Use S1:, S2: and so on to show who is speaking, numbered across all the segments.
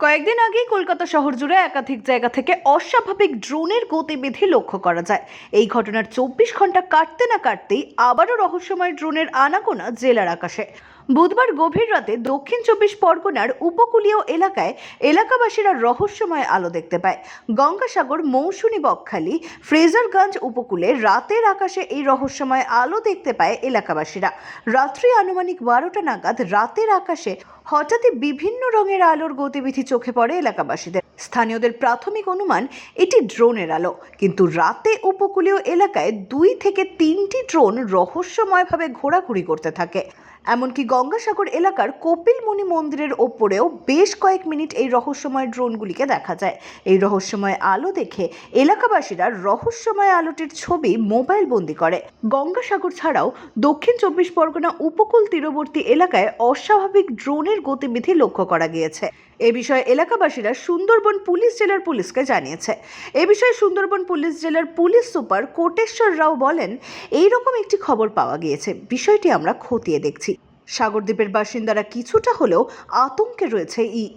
S1: কয়েকদিন আগেই কলকাতা শহর জুড়ে একাধিক জায়গা থেকে অস্বাভাবিক ড্রোনের গতিবিধি লক্ষ্য করা যায়। এই ঘটনার চব্বিশ ঘণ্টা কাটতে না কাটতেই আবারও রহস্যময় ড্রোনের আনাগোনা জেলার আকাশে। বুধবার গভীর রাতে দক্ষিণ চব্বিশ পরগনার উপকূলীয় এলাকায় এলাকাবাসীরা রহস্যময় আলো দেখতে পায়। গঙ্গাসাগর মৌসুমী বকখালি, ফ্রেজারগঞ্জ উপকূলে রাতের আকাশে এই রহস্যময় আলো দেখতে পায় এলাকাবাসীরা। রাত্রি আনুমানিক বারোটা নাগাদ রাতের আকাশে হঠাৎই বিভিন্ন রঙের আলোর গতিবিধি চোখে পড়ে এলাকাবাসীদের। স্থানীয়দের প্রাথমিক অনুমান, এটি ড্রোনের আলো। কিন্তু রাতে উপকূলীয় এলাকায় দুই থেকে তিনটি ড্রোন রহস্যময়ভাবে ঘোরাঘুরি করতে থাকে। এমনকি গঙ্গাসাগর এলাকার কপিলমুনি মন্দিরের ওপরেও বেশ কয়েক মিনিট এই রহস্যময় ড্রোনগুলিকে দেখা যায়। এই রহস্যময় আলো দেখে এলাকাবাসীরা রহস্যময় আলোটির ছবি মোবাইল বন্দি করে। গঙ্গাসাগর ছাড়াও দক্ষিণ চব্বিশ পরগনা উপকূল তীরবর্তী এলাকায় অস্বাভাবিক ড্রোনের গতিবিধি লক্ষ্য করা গিয়েছে। এ বিষয়ে এলাকাবাসীরা সুন্দরবন পুলিশ জেলার পুলিশকে জানিয়েছে। এ বিষয়ে সুন্দরবন পুলিশ জেলার পুলিশ সুপার কোটেশ্বর রাও বলেন এই রকম একটি খবর পাওয়া গিয়েছে। বিষয়টি আমরা খতিয়ে দেখছি। সাগরদ্বীপের বাসিন্দারা কিছুটা হলেও আতঙ্কে রয়েছে এই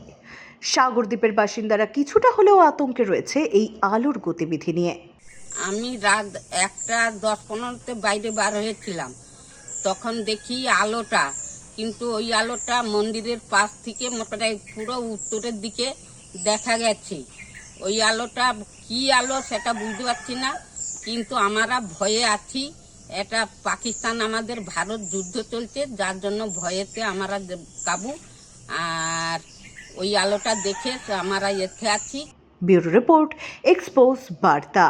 S1: সাগরদ্বীপের বাসিন্দারা কিছুটা হলেও আতঙ্কে রয়েছে এই আলোর গতিবিধি নিয়ে।
S2: আমি রাত একটা দশ পনেরোতে বাইরে বার হয়েছিলাম। তখন দেখি আলোটা কিন্তু ওই আলোটা মন্দিরের পাশ থেকে মোটামুটি পুরো উত্তরের দিকে দেখা গেছে। ওই আলোটা কি আলো সেটা বুঝতে পারছি না, কিন্তু আমরা ভয়ে আছি। এটা পাকিস্তান, আমাদের ভারত যুদ্ধ চলছে, যার জন্য ভয়েতে আমরা কাবু। আর ওই আলোটা দেখে আমরা এতে আছি।
S1: ব্যুরো রিপোর্ট, এক্সপোজ বার্তা।